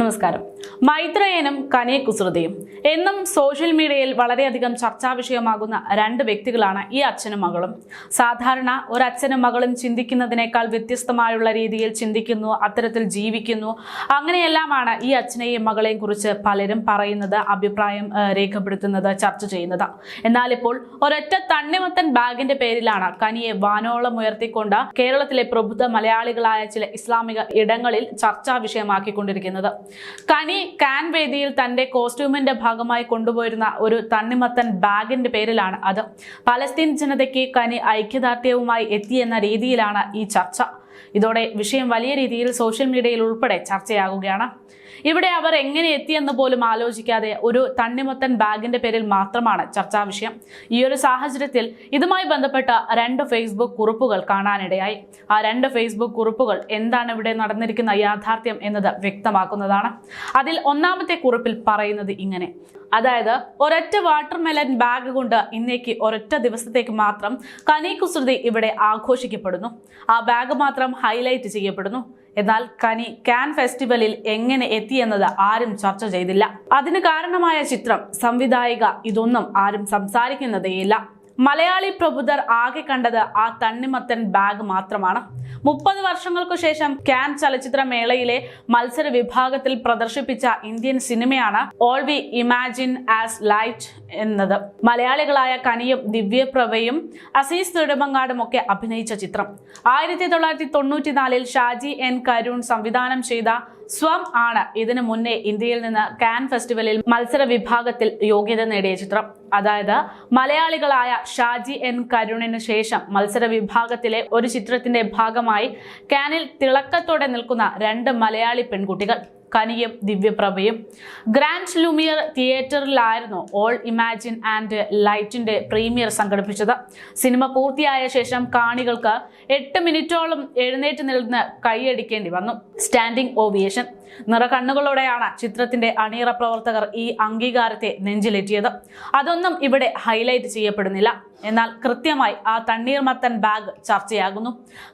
നമസ്കാരം. മൈത്രയനും കനെ കുസൃതയും. എന്നും സോഷ്യൽ മീഡിയയിൽ വളരെയധികം ചർച്ചാ വിഷയമാകുന്ന രണ്ട് വ്യക്തികളാണ് ഈ അച്ഛനും മകളും. സാധാരണ ഒരു അച്ഛനും മകളും ചിന്തിക്കുന്നതിനേക്കാൾ വ്യത്യസ്തമായുള്ള രീതിയിൽ ചിന്തിക്കുന്നു അത്തരത്തിൽ ജീവിക്കുന്നു. അങ്ങനെയെല്ലാമാണ് ഈ അച്ഛനെയും മകളെയും കുറിച്ച് പലരും പറയുന്നത് അഭിപ്രായം രേഖപ്പെടുത്തുന്നത് ചർച്ച ചെയ്യുന്നത്. എന്നാൽ ഇപ്പോൾ ഒരൊറ്റ തണ്ണിമത്തൻ ബാഗിന്റെ പേരിലാണ് കനിയെ വാനോളം ഉയർത്തിക്കൊണ്ട് കേരളത്തിലെ പ്രബുദ്ധ മലയാളികളായ ചില ഇസ്ലാമിക ഇടങ്ങളിൽ ചർച്ചാ വിഷയമാക്കിക്കൊണ്ടിരിക്കുന്നത്. കനി കാൻ വേദിയിൽ തന്റെ കോസ്റ്റ്യൂമിന്റെ ഭാഗമായി കൊണ്ടുപോയിരുന്ന ഒരു തണ്ണിമത്തൻ ബാഗിന്റെ പേരിലാണ് അത്. പലസ്തീൻ ജനതയ്ക്ക് കനി ഐക്യദാർഢ്യവുമായി എത്തിയെന്ന രീതിയിലാണ് ഈ ചർച്ച. ഇതോടെ വിഷയം വലിയ രീതിയിൽ സോഷ്യൽ മീഡിയയിൽ ഉൾപ്പെടെ ചർച്ചയാകുകയാണ്. ഇവിടെ അവർ എങ്ങനെ എത്തിയെന്ന് പോലും ആലോചിക്കാതെ ഒരു തണ്ണിമത്തൻ ബാഗിന്റെ പേരിൽ മാത്രമാണ് ചർച്ചാ വിഷയം. ഈ ഒരു സാഹചര്യത്തിൽ ഇതുമായി ബന്ധപ്പെട്ട രണ്ട് ഫേസ്ബുക്ക് കുറിപ്പുകൾ കാണാനിടയായി. ആ രണ്ട് ഫേസ്ബുക്ക് കുറിപ്പുകൾ എന്താണ് ഇവിടെ നടന്നിരിക്കുന്ന യാഥാർത്ഥ്യം എന്നത് വ്യക്തമാക്കുന്നതാണ്. അതിൽ ഒന്നാമത്തെ കുറിപ്പിൽ പറയുന്നത് ഇങ്ങനെ. അതായത് ഒരൊറ്റ വാട്ടർമെലൻ ബാഗ് കൊണ്ട് ഇന്നേക്ക് ഒരൊറ്റ ദിവസത്തേക്ക് മാത്രം കനീകുസൃതി ഇവിടെ ആഘോഷിക്കപ്പെടുന്നു. ആ ബാഗ് മാത്രം ഹൈലൈറ്റ് ചെയ്യപ്പെടുന്നു. എന്നാൽ കനി കാൻ ഫെസ്റ്റിവലിൽ എങ്ങനെ എത്തിയെന്നത് ആരും ചർച്ച ചെയ്തില്ല. അതിന് കാരണമായ ചിത്രം സംവിധായിക ഇതൊന്നും ആരും സംസാരിക്കുന്നതേയില്ല. മലയാളി പ്രബുദ്ധർ ആകെ കണ്ടത് ആ തണ്ണിമത്തൻ ബാഗ് മാത്രമാണ്. മുപ്പത് വർഷങ്ങൾക്കു ശേഷം ക്യാൻ ചലച്ചിത്ര മേളയിലെ മത്സര വിഭാഗത്തിൽ പ്രദർശിപ്പിച്ച ഇന്ത്യൻ സിനിമയാണ് all we imagine as light എന്നത്. മലയാളികളായ കനിയും ദിവ്യപ്രഭയും അസീസ് നെടുമങ്ങാടും ഒക്കെ അഭിനയിച്ച ചിത്രം. ആയിരത്തി തൊള്ളായിരത്തി തൊണ്ണൂറ്റിനാലിൽ ഷാജി എൻ കരുൺ സംവിധാനം ചെയ്ത സ്വം ആണ് ഇതിനു മുന്നേ ഇന്ത്യയിൽ നിന്ന് കാൻ ഫെസ്റ്റിവലിൽ മത്സര വിഭാഗത്തിൽ യോഗ്യത നേടിയ ചിത്രം. അതായത് മലയാളികളായ ഷാജി എൻ കരുണിന് ശേഷം മത്സര വിഭാഗത്തിലെ ഒരു ചിത്രത്തിന്റെ ഭാഗമായി കാനിൽ തിളക്കത്തോടെ നിൽക്കുന്ന രണ്ട് മലയാളി പെൺകുട്ടികൾ. കനിയും ദിവ്യപ്രഭയും. ഗ്രാൻഡ് ലുമിയർ തിയേറ്ററിലായിരുന്നു ഓൾ ഇമാജിൻ ആൻഡ് ലൈറ്റിന്റെ പ്രീമിയർ സംഘടിപ്പിച്ചത്. സിനിമ പൂർത്തിയായ ശേഷം കാണികൾക്ക് എട്ട് മിനിറ്റോളം എഴുന്നേറ്റ് നിന്ന് കൈയടിക്കേണ്ടി വന്നു. സ്റ്റാൻഡിംഗ് ഓവിയേഷൻ നിറകണ്ണുകളോടെയാണ് ചിത്രത്തിന്റെ അണിയറ പ്രവർത്തകർ ഈ അംഗീകാരത്തെ നെഞ്ചിലേറ്റിയത് അതൊന്നും ഇവിടെ ഹൈലൈറ്റ് ചെയ്യപ്പെടുന്നില്ല. എന്നാൽ കൃത്യമായി ആ തണ്ണീർമത്തൻ ബാഗ് ചർച്ചയാകുന്നു.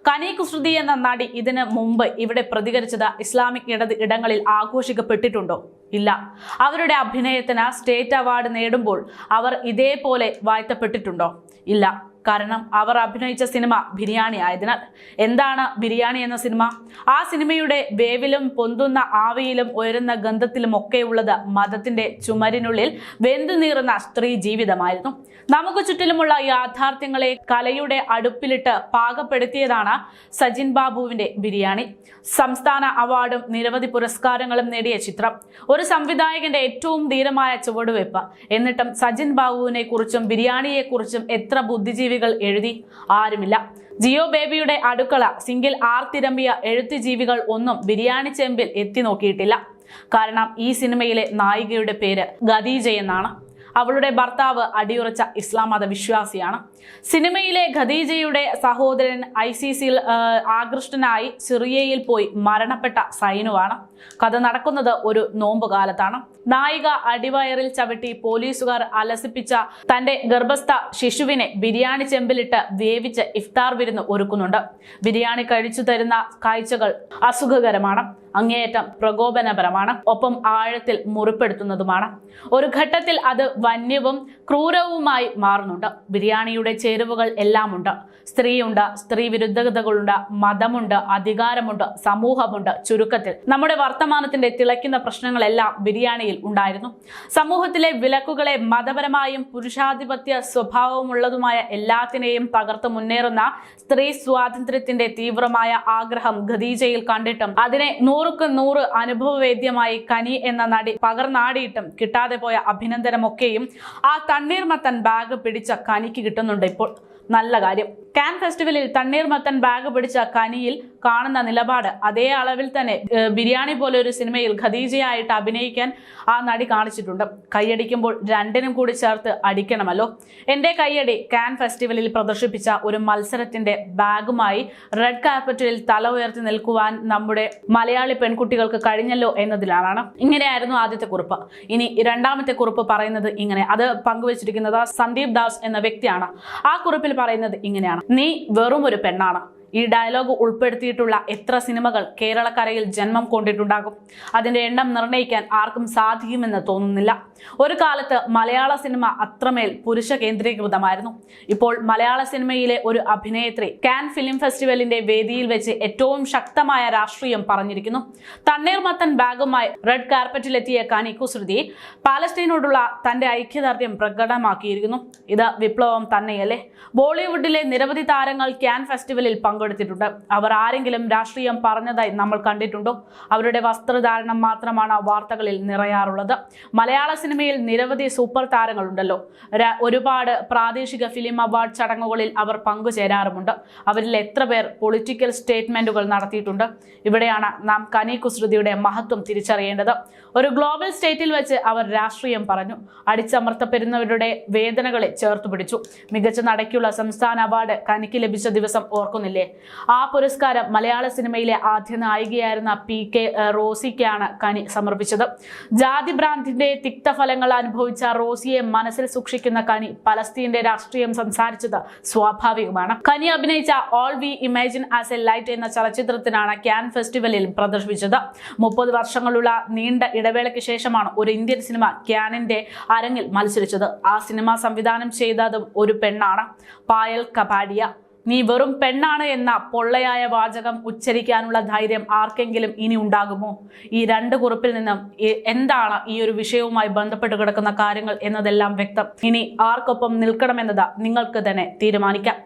കനി കുസൃതി എന്ന നടി ഇതിന് മുമ്പ് ഇവിടെ പ്രതികരിച്ചത് ഇസ്ലാമിക് ഇടത് ഇടങ്ങളിൽ ആഘോഷിക്കപ്പെട്ടിട്ടുണ്ടോ? ഇല്ല. അവരുടെ അഭിനയത്തിന് സ്റ്റേറ്റ് അവാർഡ് നേടുമ്പോൾ അവർ ഇതേപോലെ വാഴ്ത്തപ്പെട്ടിട്ടുണ്ടോ ഇല്ല. കാരണം അവർ അഭിനയിച്ച സിനിമ ബിരിയാണി ആയതിനാൽ എന്താണ് ബിരിയാണി എന്ന സിനിമ? ആ സിനിമയുടെ വേവിലും പൊന്തുന്ന ആവിയിലും ഉയരുന്ന ഗന്ധത്തിലും ഒക്കെയുള്ളത് മതത്തിന്റെ ചുമരിനുള്ളിൽ വെന്തു നീറുന്ന സ്ത്രീ ജീവിതമായിരുന്നു. നമുക്ക് ചുറ്റിലുമുള്ള യാഥാർത്ഥ്യങ്ങളെ കലയുടെ അടുപ്പിലിട്ട് പാകപ്പെടുത്തിയതാണ് സജിൻ ബാബുവിന്റെ ബിരിയാണി. സംസ്ഥാന അവാർഡും നിരവധി പുരസ്കാരങ്ങളും നേടിയ ചിത്രം. ഒരു സംവിധായകന്റെ ഏറ്റവും ധീരമായ ചുവടുവെപ്പ് എന്നിട്ടും സജിൻ ബാബുവിനെ കുറിച്ചും ബിരിയാണിയെ കുറിച്ചും എത്ര ബുദ്ധിജീവികൾ എഴുതി ആരുമില്ല. ജിയോ ബേബിയുടെ അടുക്കള സിംഗിൾ ആർത്തിരമ്പിയ എഴുത്തു ജീവികൾ ഒന്നും ബിരിയാണി ചെമ്പിൽ എത്തി നോക്കിയിട്ടില്ല. കാരണം ഈ സിനിമയിലെ നായികയുടെ പേര് ഖദീജ എന്നാണ്. അവളുടെ ഭർത്താവ് അടിയുറച്ച ഇസ്ലാം മത വിശ്വാസിയാണ്. സിനിമയിലെ ഖദീജയുടെ സഹോദരൻ ഐ സി സിയിൽ ആകൃഷ്ടനായി സിറിയയിൽ പോയി മരണപ്പെട്ട സൈനുവാണ്. കഥ നടക്കുന്നത് ഒരു നോമ്പ് കാലത്താണ് നായിക അടിവയറിൽ ചവിട്ടി പോലീസുകാർ അലസിപ്പിച്ച തന്റെ ഗർഭസ്ഥ ശിശുവിനെ ബിരിയാണി ചെമ്പിലിട്ട് വേവിച്ച് ഇഫ്താർ വിരുന്ന് ഒരുക്കുന്നുണ്ട്. ബിരിയാണി കഴിച്ചു തരുന്ന കാഴ്ചകൾ അസുഖകരമാണ് അങ്ങേയറ്റം പ്രകോപനപരമാണ് ഒപ്പം ആഴത്തിൽ മുറിപ്പെടുത്തുന്നതുമാണ്. ഒരു ഘട്ടത്തിൽ അത് വന്യവും ക്രൂരവുമായി മാറുന്നുണ്ട്. ബിരിയാണിയുടെ ചേരുവകൾ എല്ലാമുണ്ട്. സ്ത്രീയുണ്ട് സ്ത്രീ വിരുദ്ധതകളുണ്ട് മതമുണ്ട് അധികാരമുണ്ട് സമൂഹമുണ്ട് ചുരുക്കത്തിൽ. നമ്മുടെ വർത്തമാനത്തിന്റെ തിളയ്ക്കുന്ന പ്രശ്നങ്ങളെല്ലാം ബിരിയാണിയിൽ ഉണ്ടായിരുന്നു. സമൂഹത്തിലെ വിലക്കുകളെ മതപരമായും പുരുഷാധിപത്യ സ്വഭാവമുള്ളതുമായ എല്ലാത്തിനെയും തകർത്ത് മുന്നേറുന്ന സ്ത്രീ സ്വാതന്ത്ര്യത്തിന്റെ തീവ്രമായ ആഗ്രഹം ഖദീജയിൽ കണ്ടിട്ടും അതിനെ നൂറുക്ക് നൂറ് അനുഭവവേദ്യമായി കനി എന്ന നടി പകർന്നാടിയിട്ടും കിട്ടാതെ പോയ അഭിനന്ദനമൊക്കെയും ആ തണ്ണീർമത്തൻ ബാഗ് പിടിച്ച കനിക്ക് കിട്ടുന്നുണ്ട്. ഇപ്പോൾ നല്ല കാര്യം. കാൻ ഫെസ്റ്റിവലിൽ തണ്ണീർമത്തൻ ബാഗ് പിടിച്ച കനിയിൽ കാണുന്ന നിലപാട്. അതേ അളവിൽ തന്നെ ബിരിയാണി പോലെ ഒരു സിനിമയിൽ ഖദീജയായിട്ട് അഭിനയിക്കാൻ ആ നടി കാണിച്ചിട്ടുണ്ട്. കൈയടിക്കുമ്പോൾ രണ്ടിനും കൂടി ചേർത്ത് അടിക്കണമല്ലോ. എന്റെ കൈയടി കാൻ ഫെസ്റ്റിവലിൽ പ്രദർശിപ്പിച്ച ഒരു മത്സരത്തിന്റെ ബാഗുമായി റെഡ് കാർപ്പറ്റിൽ തല ഉയർത്തി നിൽക്കുവാൻ നമ്മുടെ മലയാളി പെൺകുട്ടികൾക്ക് കഴിഞ്ഞല്ലോ എന്നതിലാണ് ഇങ്ങനെയായിരുന്നു ആദ്യത്തെ കുറിപ്പ്. ഇനി രണ്ടാമത്തെ കുറിപ്പ് പറയുന്നത് ഇങ്ങനെ. അത് പങ്കുവച്ചിരിക്കുന്നത് സന്ദീപ് ദാസ് എന്ന വ്യക്തിയാണ്. ആ കുറിപ്പിൽ പറയുന്നത് ഇങ്ങനെയാണ്. നീ വെറും ഒരു പെണ്ണാണ്. ഈ ഡയലോഗ് ഉൾപ്പെടുത്തിയിട്ടുള്ള എത്ര സിനിമകൾ കേരളക്കരയിൽ ജന്മം കൊണ്ടിട്ടുണ്ടാകും? അതിന്റെ എണ്ണം നിർണയിക്കാൻ ആർക്കും സാധിക്കുമെന്ന് തോന്നുന്നില്ല. ഒരു കാലത്ത് മലയാള സിനിമ അത്രമേൽ പുരുഷ കേന്ദ്രീകൃതമായിരുന്നു. ഇപ്പോൾ മലയാള സിനിമയിലെ ഒരു അഭിനേത്രി കാൻ ഫിലിം ഫെസ്റ്റിവലിന്റെ വേദിയിൽ വെച്ച് ഏറ്റവും ശക്തമായ രാഷ്ട്രീയം പറഞ്ഞിരിക്കുന്നു. തണ്ണീർമത്തൻ ബാഗുമായി റെഡ് കാർപ്പറ്റിലെത്തിയ കാനി കുസൃതി പാലസ്തീനോടുള്ള തന്റെ ഐക്യദാർഢ്യം പ്രകടമാക്കിയിരിക്കുന്നു. ഇത് വിപ്ലവം തന്നെയല്ലേ? ബോളിവുഡിലെ നിരവധി താരങ്ങൾ ക്യാൻ ഫെസ്റ്റിവലിൽ പങ്കെടുത്തിട്ടുണ്ട്. അവർ ആരെങ്കിലും രാഷ്ട്രീയം പറഞ്ഞതായി നമ്മൾ കണ്ടിട്ടുണ്ടോ. അവരുടെ വസ്ത്രധാരണം മാത്രമാണ് വാർത്തകളിൽ നിറയാറുള്ളത്. മലയാള സിനിമയിൽ നിരവധി സൂപ്പർ താരങ്ങളുണ്ടല്ലോ. ഒരുപാട് പ്രാദേശിക ഫിലിം അവാർഡ് ചടങ്ങുകളിൽ അവർ പങ്കുചേരാറുമുണ്ട്. അവരിൽ എത്ര പേർ പൊളിറ്റിക്കൽ സ്റ്റേറ്റ്മെന്റുകൾ നടത്തിയിട്ടുണ്ട്. ഇവിടെയാണ് നാം കനി കുസൃതിയുടെ മഹത്വം തിരിച്ചറിയേണ്ടത്. ഒരു ഗ്ലോബൽ സ്റ്റേറ്റിൽ വെച്ച് അവർ രാഷ്ട്രീയം പറഞ്ഞു. അടിച്ചമർത്തപ്പെടുന്നവരുടെ വേദനകളെ ചേർത്തുപിടിച്ചു മികച്ച നടയ്ക്കുള്ള സംസ്ഥാന അവാർഡ് കനിക്ക് ലഭിച്ച ദിവസം ഓർക്കുന്നില്ലേ? ആ പുരസ്കാരം മലയാള സിനിമയിലെ ആദ്യ നായികയായിരുന്ന പി കെ റോസിക്കാണ് കനി സമർപ്പിച്ചത്. ജാതി ഭ്രാന്തിന്റെ തിക്തഫലങ്ങൾ അനുഭവിച്ച റോസിയെ മനസ്സിൽ സൂക്ഷിക്കുന്ന കനി പലസ്തീന്റെ രാഷ്ട്രീയം സംസാരിച്ചത് സ്വാഭാവികമാണ്. കനി അഭിനയിച്ച all we imagine as a light എന്ന ചലച്ചിത്രത്തിനാണ് ക്യാൻ ഫെസ്റ്റിവലിൽ പ്രദർശിപ്പിച്ചത്. മുപ്പത് വർഷങ്ങളുള്ള നീണ്ട ഇടവേളയ്ക്ക് ശേഷമാണ് ഒരു ഇന്ത്യൻ സിനിമ ക്യാനിന്റെ അരങ്ങിൽ മത്സരിച്ചത്. ആ സിനിമ സംവിധാനം ചെയ്തതും ഒരു പെണ്ണാണ്. പായൽ കപാഡിയ. നീ വെറും പെണ്ണാണ് എന്ന പൊള്ളയായ വാചകം ഉച്ചരിക്കാനുള്ള ധൈര്യം ആർക്കെങ്കിലും ഇനി ഉണ്ടാകുമോ? ഈ രണ്ട് കുറിപ്പിൽ നിന്നും എന്താണ് ഈ ഒരു വിഷയവുമായി ബന്ധപ്പെട്ട് കിടക്കുന്ന കാര്യങ്ങൾ എന്നതെല്ലാം വ്യക്തം. ഇനി ആർക്കൊപ്പം നിൽക്കണമെന്നത് നിങ്ങൾക്ക് തന്നെ തീരുമാനിക്കാം.